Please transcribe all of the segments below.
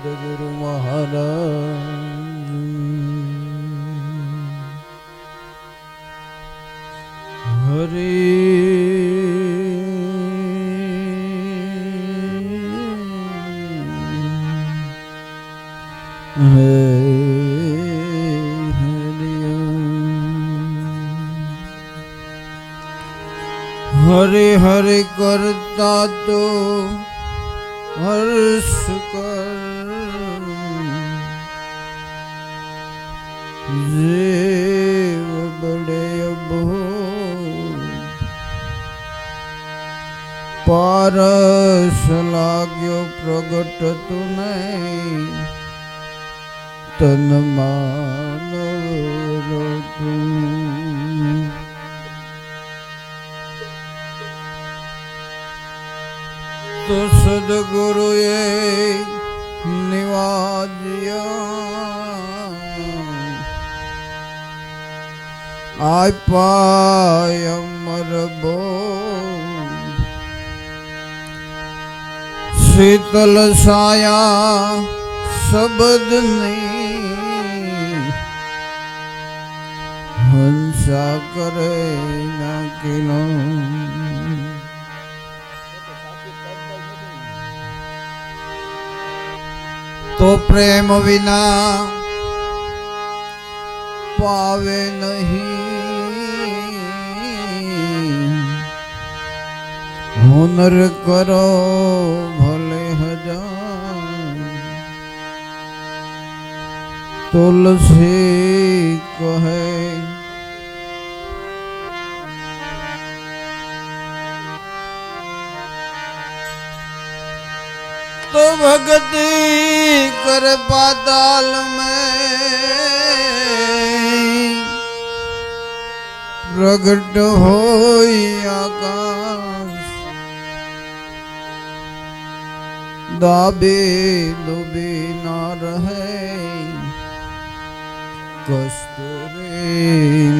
ગુરુ મહારાજ હરે. હરે હરે કરતા તો હર્ષ કર પારસ લાગ્યો પ્રગટ તુને તન માન તું સદગુરુએ નિવાજ્યા. આપાય અમર બો शीतल साया, शब्द नहीं। हंसा करे ना किलो। तो प्रेम बिना पावे नहीं। हुनर करो તુલસી કહે તો ભગતિ કર પાતાલ મેં પ્રગટ હોય આકાશ દાબે દુબે ના રહે કસ્તુરી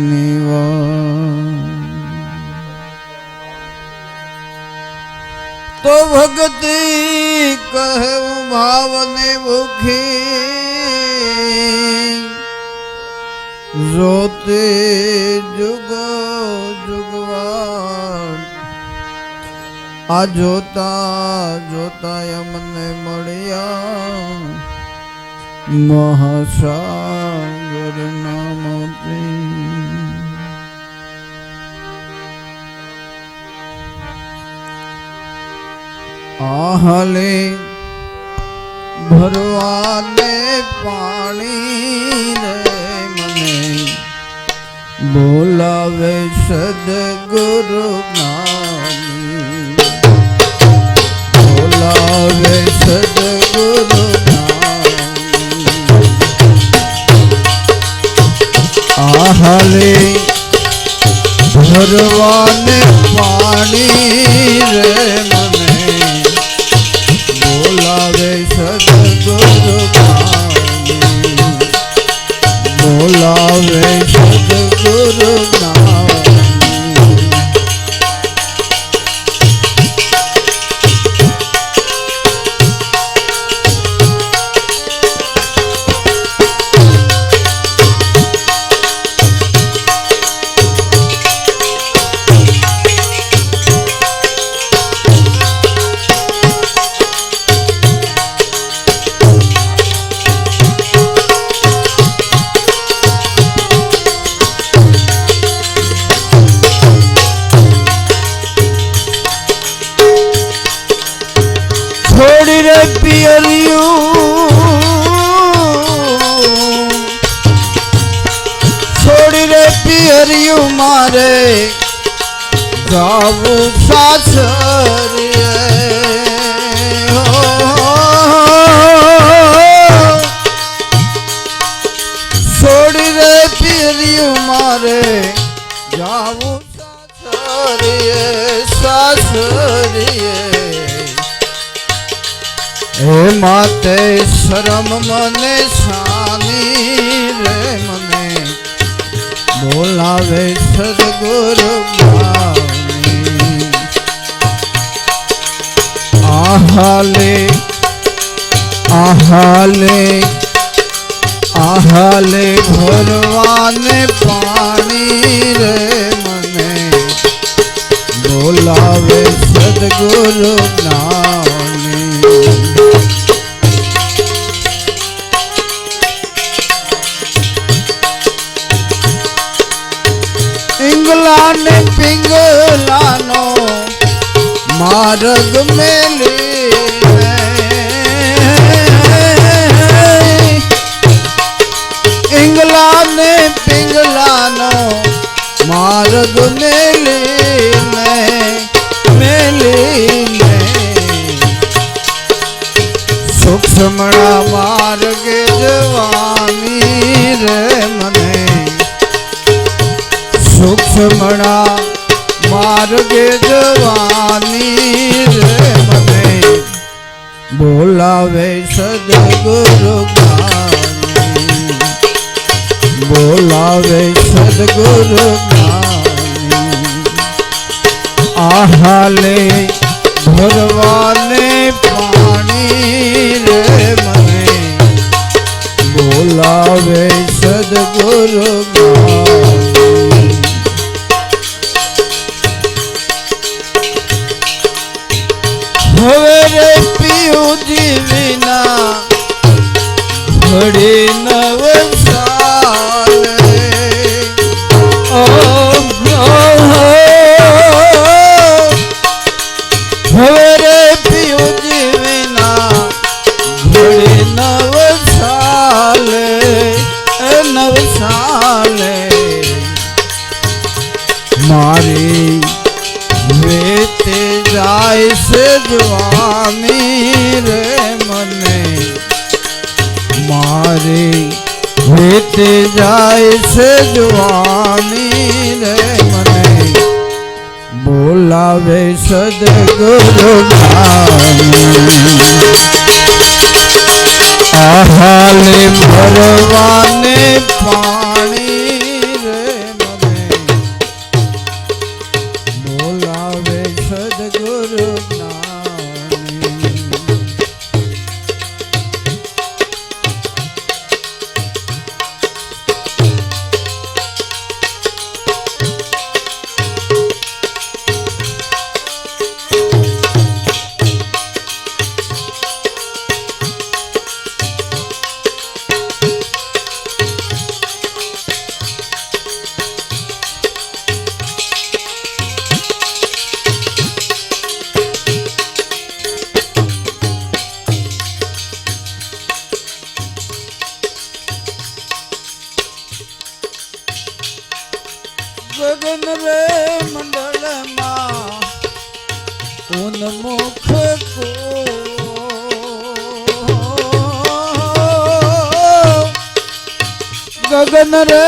તો ભક્તિ કહેવું ભાવને ભૂખી. જોતે જુગ જુગવા આ જોતા જોતા એમને મળ્યા. મહાશા નામથી આહલે ભરવાને પાણી રે મને બોલાવે સદગુરુ જ્ઞાની બોલાવે આહલે ભરવાને પાણી રે મને. બોલાવે સદગુરુ બોલાવે સદગુરુ મારે ગાવું સાસરીએ. છોડી રે પિયરિયું મારે જાવું સાસરીએ સાસરીએ હે માતે શરમ મને સાની બોલાવે સદગુરુ આહાલે આહાલે આહાલે ભરવાને પાણ રમણા માર્ગે જવાની રે મને. બોલાવે સદગુરુ બોલાવે સદગુરુ આહાલે ભરવાને પાણી રે મને. બોલાવે સદગુરુ घडे न ભરવાને પા ગગન રે મંડળમાં ઉન્મુખ કો ગગન રે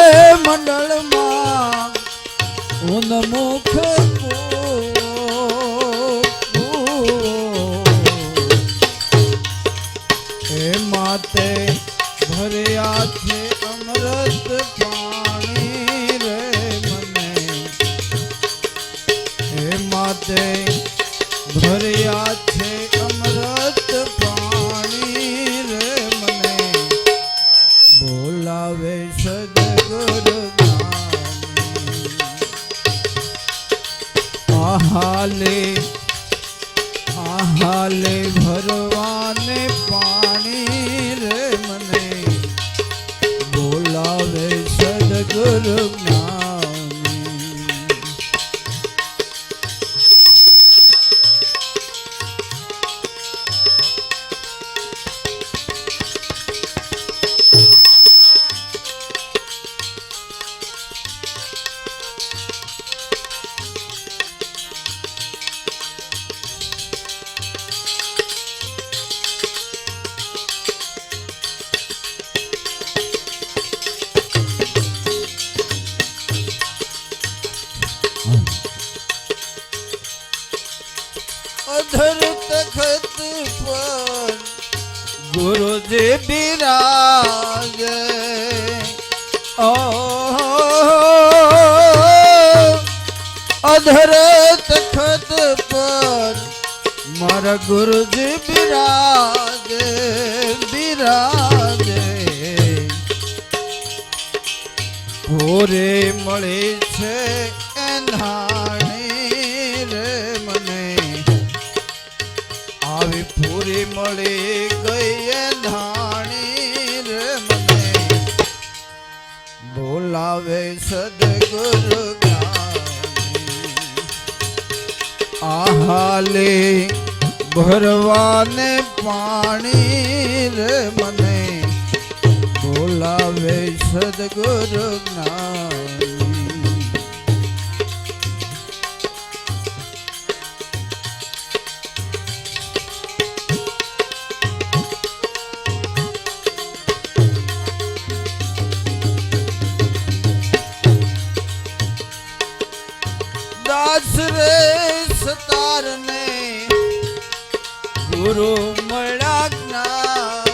વખત પર ગુરુજી બિરાજ. ઓ અધર તખત પર મારા ગુરુજી બિરાજ બિરાજ. ભોરે મળે છે એના પૂરી મળી ગઈ ધાણી રે મને. બોલાવે સદગુરુ આહાલે ભરવાને પાણી રે મને. બોલાવે સદગુરુ જ્ઞાની. દાસ રે સતારને ગુરુ મળ્યા જ્ઞાની.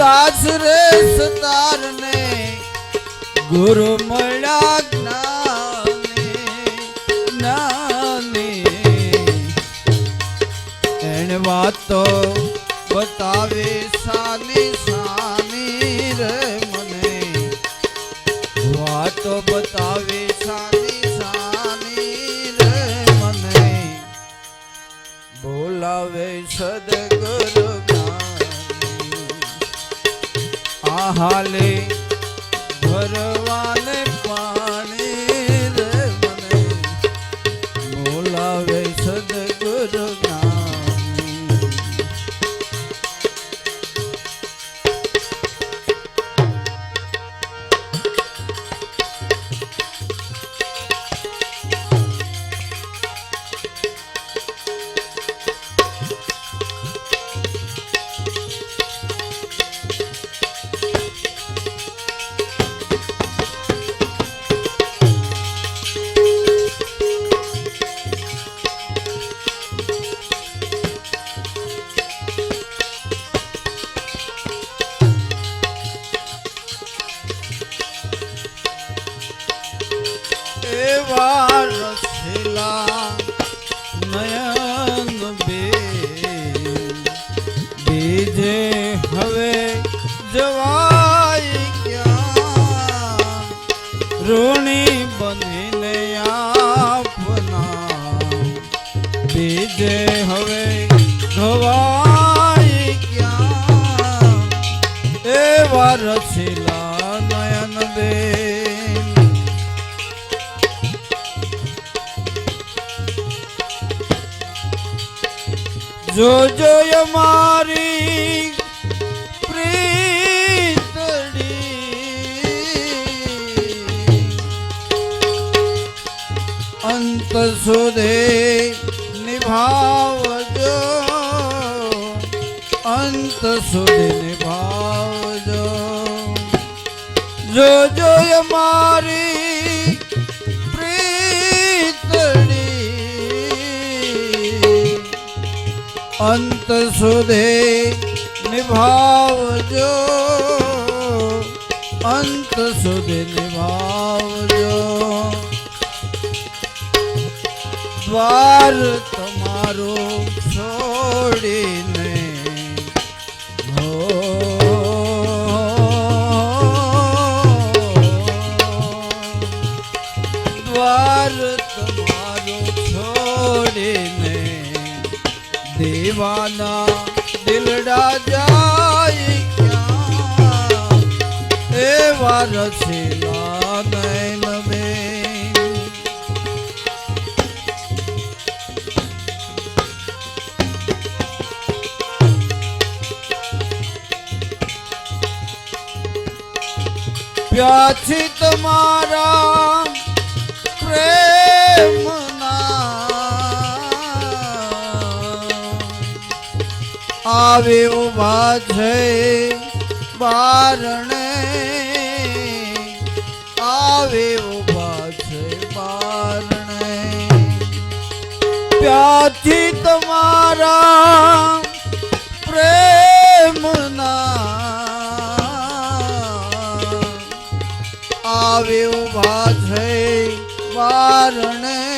દાસ રે સતારને ગુરુ મળ્યા જ્ઞાને. એને વાતો બતાવે આ એવા સુધી નિભાવજો અંત સુધી નિભાવજો. જોજો મારી પ્રીતડી અંત સુધી નિભાવજો અંત સુધી નિભાવજો. દ્વાર આવે ઊભા છે બારણે. આવે ઊભા છે બારણે. પ્યાથી તમારા પ્રેમના. આવે ઊભા છે બારણે.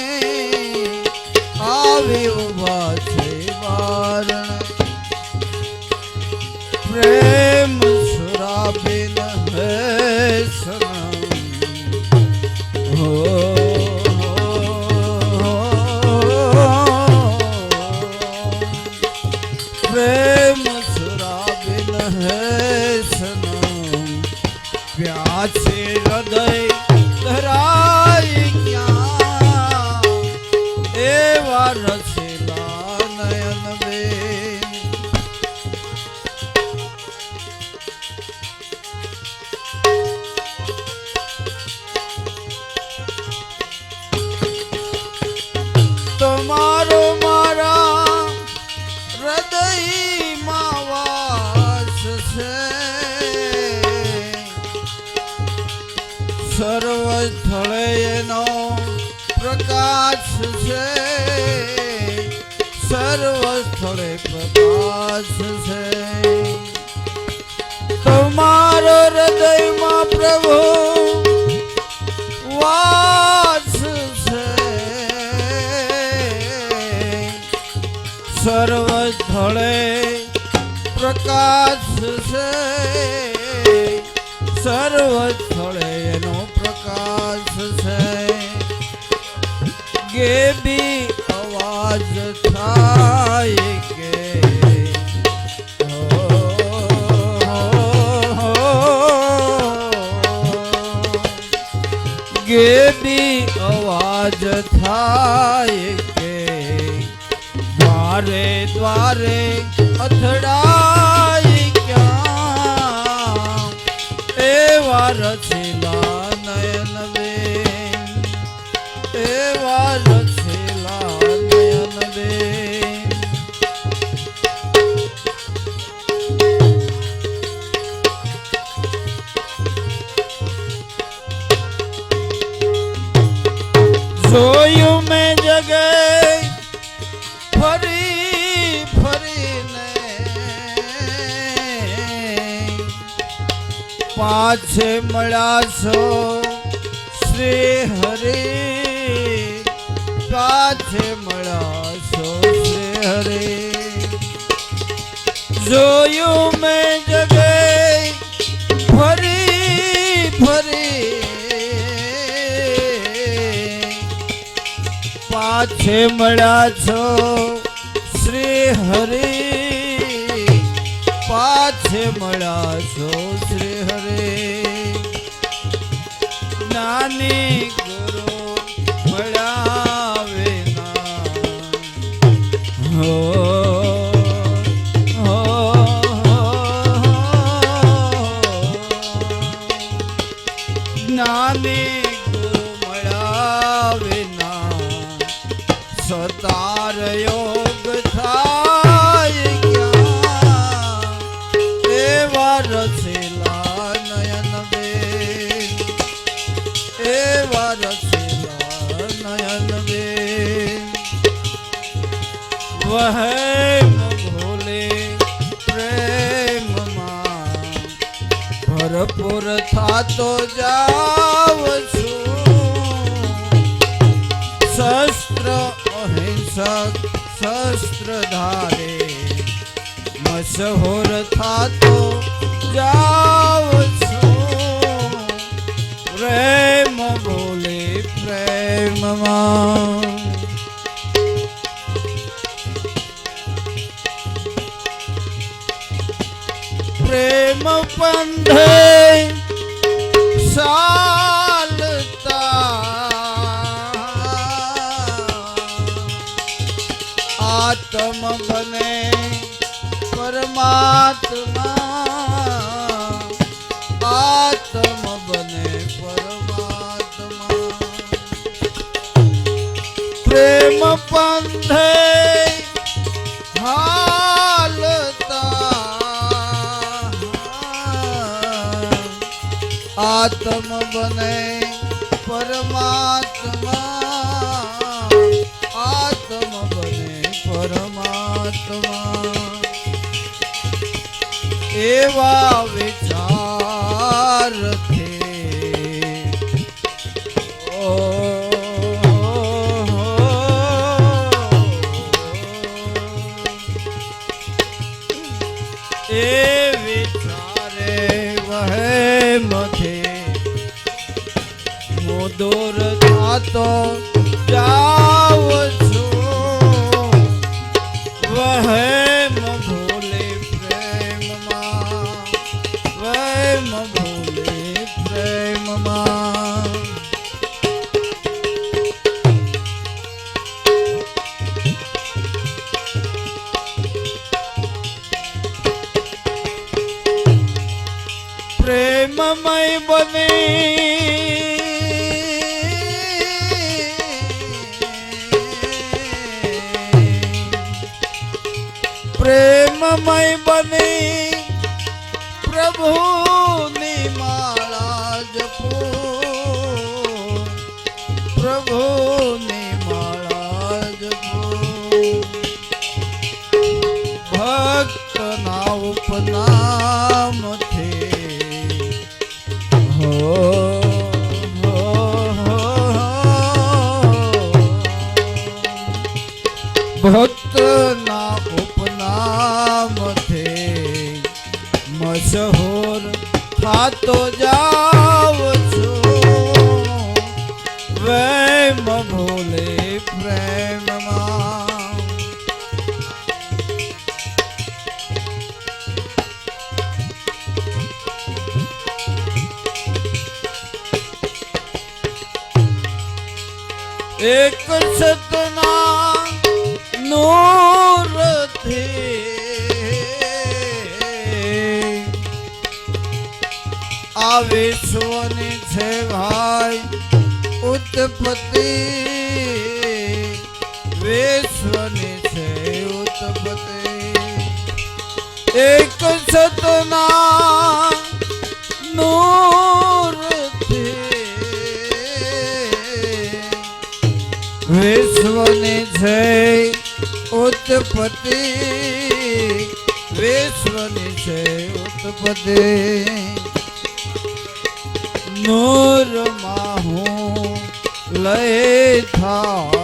સર્વ સ્થળે પ્રકાશ છે. તમારો હૃદયમાં પ્રભુ વાસ છે. સર્વ સ્થળે પ્રકાશ છે. સર્વ કે દ્વારે દ્વારે અથડાય ક્યાં? એવા રચેલા નયન બેન એવા રચેલા નયન બેન. જોયું પાછે મળ્યા છો? શ્રી હરે પાછે મળ્યા છો? શ્રી હરે. જોયું મેં જગે, ફરી ફરી. પાછે મળ્યા છો? શ્રી હરિ પ્રેમ બોલે પ્રેમમાં. પ્રેમ પંધે આત્મ બને પરમાત્મા પ્રેમ પંથે હાલતા આત્મ બને પરમાત્મા આત્મ બને પરમાત્મા એવા વિચાર થાતો જાવ છું. વહેમ ભૂલે પ્રેમમાં વહેમ ભૂલે પ્રેમમાં. বহুত આ વિશ્વની છે ભાઈ ઉત્પત્તિ. વિશ્વની છે ઉત્પત્તિ. એક સતના નૂર વિશ્વની છે ઉત્પત્તિ. વિશ્વની છે ઉત્પત્તિ. નૂરમાં હું લય થાવ